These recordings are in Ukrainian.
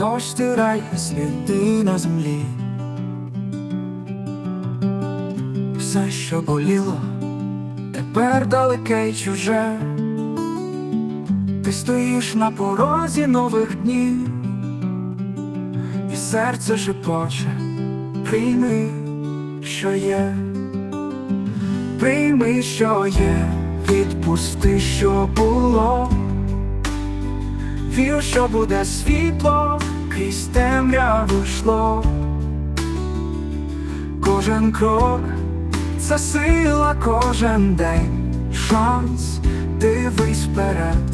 дощ стирає сліди на землі. Все, що боліло, тепер далеке й чуже. Ти стоїш на порозі нових днів, і серце шепоче, прийми, що є, прийми, що є, відпусти, що було. Вір, що буде світло, крізь темряву йшло. Кожен крок це сила, кожен день, шанс, дивись вперед,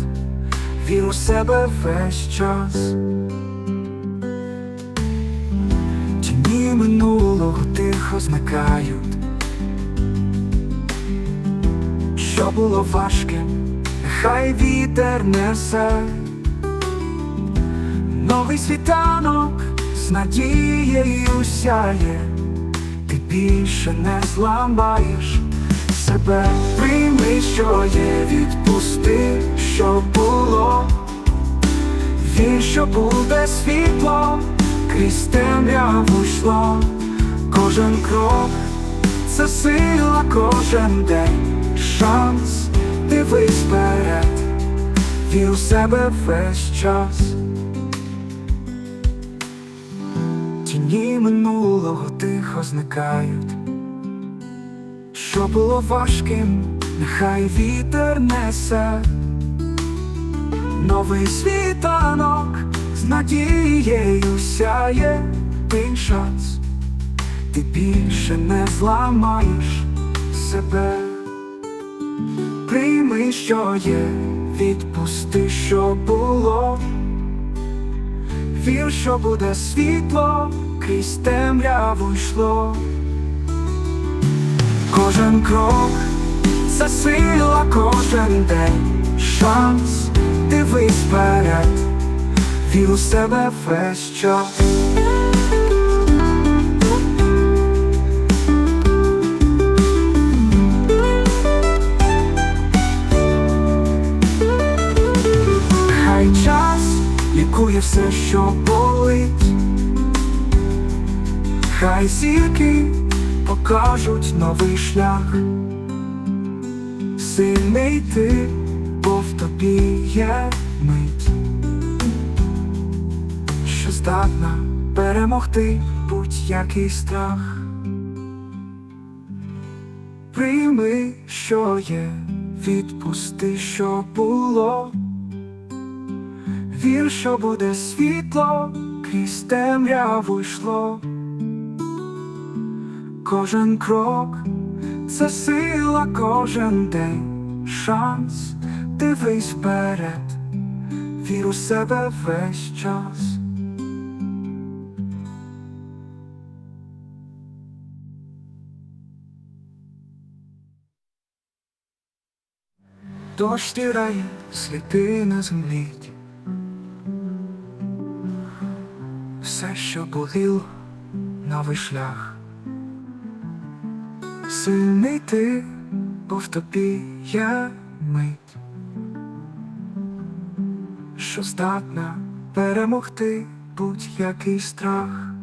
вір у себе весь час. Тіні минулого тихо зникають, що було важким, хай вітер несе. Новий світанок з надією сяє, ти більше не зламаєш себе, прийми, що є, відпусти, що було, вір, що буде світло, крізь темряву йшло, кожен крок це сила, кожен день, шанс, дивись вперед, вір у себе весь час. Тіні минулого тихо зникають, що було важким, нехай вітер несе, новий світанок з надією сяє. Ти шанс, ти більше не зламаєш себе, прийми, що є, відпусти, що було. Вір, що буде світло, крізь темряву йшло. Кожен крок це сила, кожен день, шанс, дивись вперед, вір у себе весь час. Лікує все, що болить, хай зірки покажуть новий шлях, сильний ти, бо в тобі є мить, що здатна перемогти будь-який страх. Прийми, що є, відпусти, що було. Вір, що буде світло, крізь темряву йшло. Кожен крок це сила, кожен день, шанс, дивись вперед, вір у себе весь час. Дощ стирає сліди на землі. Все, що боліло, новий шлях. Сильний ти, бо тобі я мить, що здатна перемогти будь-який страх.